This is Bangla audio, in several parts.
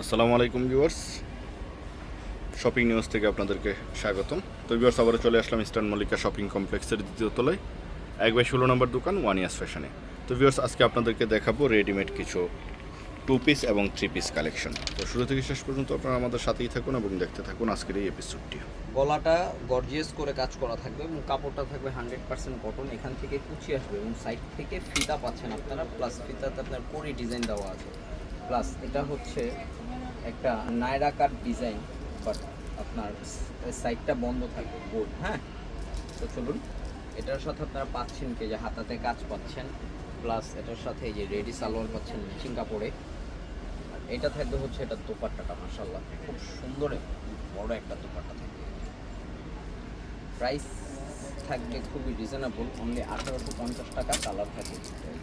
আসসালামু আলাইকুম ভিউয়ার্স। শপিং নিউজ থেকে আপনাদেরকে স্বাগতম। তো ভিউয়ার্স, আবারও চলে আসলাম ইস্টার্ন মল্লিকা শপিং কমপ্লেক্সের দ্বিতীয় তলায়, এক বাই ষোলো নম্বর দোকান ওয়ান ইয়ার্স ফ্যাশনে। তো ভিউয়ার্স, আজকে আপনাদেরকে দেখাবো রেডিমেড কিছু টু পিস এবং থ্রি পিস কালেকশন তো শুরু থেকে শেষ পর্যন্ত আপনারা আমাদের সাথেই থাকুন এবং দেখতে থাকুন আজকের এই এপিসোডটি গলাটা গর্জিয়াস করে কাজ করা থাকবে এবং কাপড়টা থাকবে হান্ড্রেড পার্সেন্ট কটন এখান থেকে কুচি আসবে এবং সাইড থেকে ফিতা পাচ্ছেন আপনারা প্লাস ফিতাতে আপনার কোরি ডিজাইন দেওয়া আছে। প্লাস এটা হচ্ছে একটা নায়রাকার ডিজাইন, বাট আপনার সাইডটা বন্ধ থাকবে, বোর্ড হ্যাঁ? তো চলুন, এটার সাথে আপনারা পাচ্ছেন কি যে হাতাতে কাজ পাচ্ছেন, প্লাস এটার সাথে যে রেডি সালোয়ার পাচ্ছেন, ম্যাচিং কাপড়ে। আর এটা থাকবে হচ্ছে এটা দোপাট্টাটা মাসাল্লাহ খুব সুন্দর, বড় একটা দোপাট্টা থাকবে। প্রাইস থাকবে খুবই রিজনেবল অনলি আঠারোশো পঞ্চাশ টাকা কালার থাকবে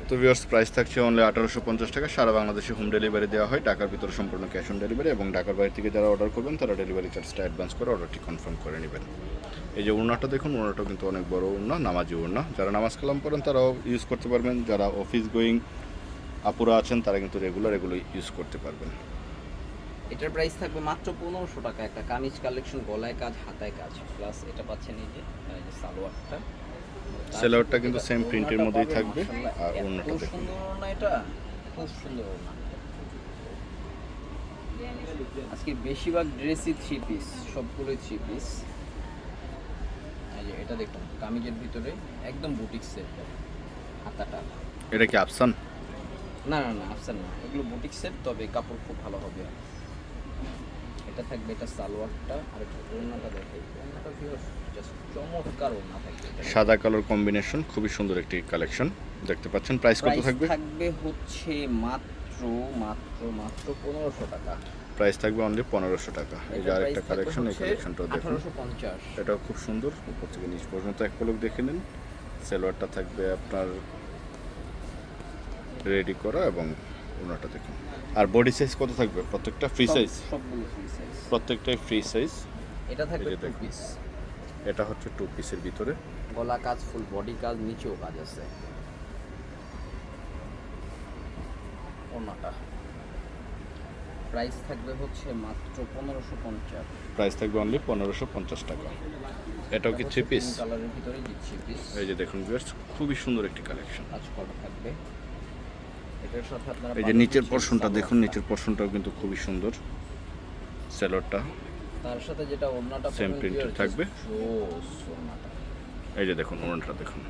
তো ভিউয়ার্স প্রাইস থাকছে অনলি আঠারোশো পঞ্চাশ টাকা। সারা বাংলাদেশে হোম ডেলিভারি দেওয়া হয়, ঢাকার ভিতরে সম্পূর্ণ ক্যাশ অন ডেলিভারি এবং ঢাকার বাইরে থেকে যারা অর্ডার করবেন, তারা ডেলিভারি চার্জটা অ্যাডভান্স করে অর্ডারটি কনফার্ম করে নেবেন। এই যে উড়নাটা দেখুন উড়নাটা কিন্তু অনেক বড় উড়না, নামাজি উড়না। যারা নামাজ কালাম করেন তারাও ইউজ করতে পারবেন। যারা অফিস গোয়িং আপুরা আছেন, তারা কিন্তু রেগুলার এগুলো ইউজ করতে পারবেন। এটার প্রাইস থাকবে মাত্র পনেরোশো টাকা। একটা কামিজ কালেকশন গলায় কাজ হাতায় কাজ। প্লাস এটা পাচ্ছেন এই যে সালোয়ারটা। সালোয়ারটা কিন্তু সেম প্রিন্টের মধ্যেই থাকবে, আর ওড়নাটা দেখুন। সুন্দর ওড়না এটা। খুব সুন্দর ওড়না। আজকে বেশিরভাগ ড্রেসই থ্রি পিস সবগুলোই থ্রি পিস এই যে এটা দেখুন কামিজের ভিতরে একদম বুটিক সেট হাতাটা। এটা কি আফসান না না না আফসান না। এগুলো বুটিক সেট তবে কাপড় খুব ভালো হবে। এটা থাকবে এটা সালোয়ারটা আর এটা ওড়নাটা দেখাই ওড়নাটা জাস্ট চমৎকার ওড়না থাকবে সাদা কালার কম্বিনেশন খুবই সুন্দর একটি কালেকশন দেখতে পাচ্ছেন। প্রাইস কত থাকবে? থাকবে হচ্ছে মাত্র মাত্র মাত্র পনেরোশো টাকা। প্রাইস থাকবে অনলি পনেরোশো টাকা। এই যে আরেকটা কালেকশন এই কালেকশনটাও দেখুন। 1850 এটাও খুব সুন্দর উপর থেকে নিচ পর্যন্ত এক পলক দেখে নিন। সেলোয়ারটা থাকবে আপনার রেডি করা এবং ওনাটা দেখুন। আর বডি সাইজ কত থাকবে? প্রত্যেকটা ফ্রি সাইজ প্রত্যেকটাই ফ্রি সাইজ এটা থাকবে টু পিস এটা হচ্ছে টু পিসের ভিতরে। গলা কাজ ফুল বডি কাজ নিচেও কাজ আছে। ওনাটা প্রাইস থাকবে হচ্ছে মাত্র পনেরোশো পঞ্চাশ। প্রাইস থাকবে অনলি পনেরোশো পঞ্চাশ টাকা। এটাও কি থ্রি পিস কালারের ভিতরে দিচ্ছি পিস এই যে দেখুন খুবই সুন্দর একটি কালেকশন কাজ করা থাকবে। এই যে নিচের পোর্শনটা দেখুন নিচের পোর্শনটাও কিন্তু খুবই সুন্দর সেলোয়ারটা তার সাথে যেটা ওড়নাটা printed pure থাকবে। এই যে দেখুন ওড়নাটা দেখুন।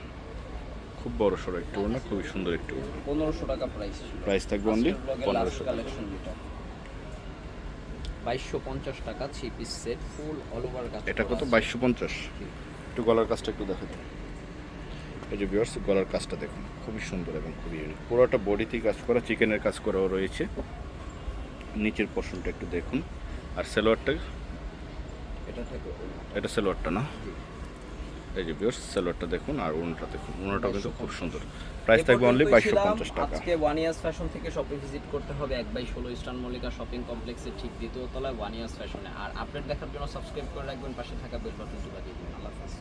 খুব বড় সড়ো একটি ওড়না খুবই সুন্দর একটি ওড়না। পনেরোশো টাকা প্রাইস প্রাইস থাকবে অনলি পনেরোশো কালেকশন যেটা। বাইশশো পঞ্চাশ টাকা three piece set full all over কাজ এটা কত। বাইশশো পঞ্চাশ। একটু গলার কাজটা একটু দেখা দিন। এই যে বিয়ার্স গলার কাজটা দেখুন খুবই সুন্দর এবং খুবই ইউনিক পুরোটা বডিতেই কাজ করা চিকেনের কাজ করাও রয়েছে। নিচের পোর্শনটা একটু দেখুন। আর সেলোয়ারটা এটা সেলোয়ারটা না? এই যে বিয়ার্স সেলোয়ারটা দেখুন আর উনটা দেখুন। উনটা কিন্তু খুব সুন্দর। প্রাইস থাকবে অনলি বাইশশো পঞ্চাশ টাকা। আজকে ওয়ান ইয়ার্স ফ্যাশন থেকে শপে ভিজিট করতে হবে। এক বাই ষোলো ইস্টার্ন মল্লিকা শপিং কমপ্লেক্সের ঠিক দ্বিতীয় তলায় ওয়ান ইয়ার্স ফ্যাশনে আর আপডেট দেখার জন্য সাবস্ক্রাইব করে রাখবেন। পাশে থাকা বেল বাটনটি বাজিয়ে দিন আল্লাহ হাফেজ।